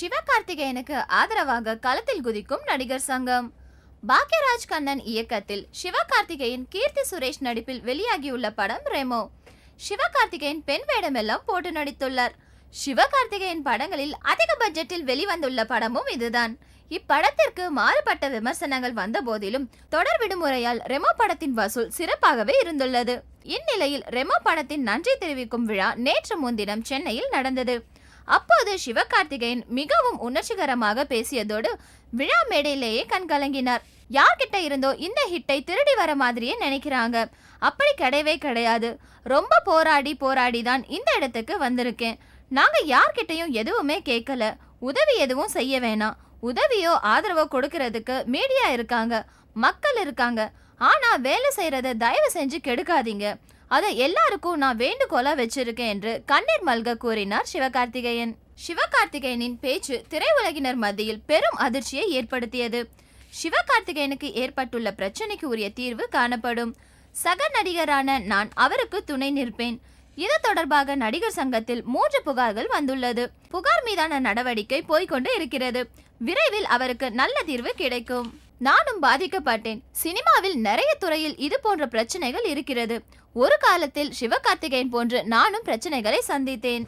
சிவகார்த்திகேயனுக்கு ஆதரவாக களத்தில் குதிக்கும் நடிகர் சங்கம். பாக்யராஜ் கண்ணன் இயக்கத்தில் சிவகார்த்திகேயன் கீர்த்தி சுரேஷ் நடிப்பில் வெளியாகியுள்ள படம் ரெமோ. சிவகார்த்திகேயன் பெண் வேடமெல்லாம் போட்டு நடித்துள்ளார். சிவகார்த்திகேயன் படங்களில் அதிக பட்ஜெட்டில் வெளிவந்துள்ள படமும் இதுதான். இப்படத்திற்கு மாறுபட்ட விமர்சனங்கள் வந்த போதிலும் தொடர் விடுமுறையால் ரெமோ படத்தின் வசூல் சிறப்பாகவே இருந்துள்ளது. இந்நிலையில் ரெமோ படத்தின் நன்றி தெரிவிக்கும் விழா நேற்று முன்தினம் சென்னையில் நடந்தது. அப்போது சிவகார்த்திகேயன் மிகவும் உணர்ச்சிகரமாக பேசியதோடு விழா மேடையிலேயே கண்கலங்கினார் யார்கிட்ட இருந்தோ இந்த ஹிட்டை திருடி வர மாதிரியே நினைக்கிறாங்க. அப்படி கிடையவே கிடையாது. ரொம்ப போராடி போராடி தான் இந்த இடத்துக்கு வந்திருக்கேன். நாங்கள் யார்கிட்டையும் எதுவுமே கேட்கல. உதவி எதுவும் செய்ய வேணாம். உதவியோ ஆதரவோ கொடுக்கறதுக்கு மீடியா இருக்காங்க. மக்கள் இருக்காங்க. ஆனால் வேலை செய்கிறத தயவு செஞ்சு கெடுக்காதீங்க. அதை எல்லாருக்கும் நான் வேண்டுகோளா வச்சிருக்கேன் என்று கண்ணீர் மல்க கூறினார் சிவகார்த்திகேயன். சிவகார்த்திகேயனின் பேச்சு திரையுலகினர் மத்தியில் பெரும் அதிர்ச்சியை ஏற்படுத்தியது. சிவகார்த்திகேயனுக்கு ஏற்பட்டுள்ள பிரச்சனைக்கு உரிய தீர்வு காணப்படும். சக நடிகரான நான் அவருக்கு துணை நிற்பேன். இது தொடர்பாக நடிகர் சங்கத்தில் மூன்று புகார்கள் வந்துள்ளது. புகார் மீதான நடவடிக்கை போய்க்கொண்டு இருக்கிறது. விரைவில் அவருக்கு நல்ல தீர்வு கிடைக்கும். நானும் பாதிக்கப்பட்டேன். சினிமாவில் நிறைய துறையில் இது போன்ற பிரச்சனைகள் இருக்கிறது. ஒரு காலத்தில் சிவகார்த்திகேயன் போன்று நானும் பிரச்சனைகளை சந்தித்தேன்.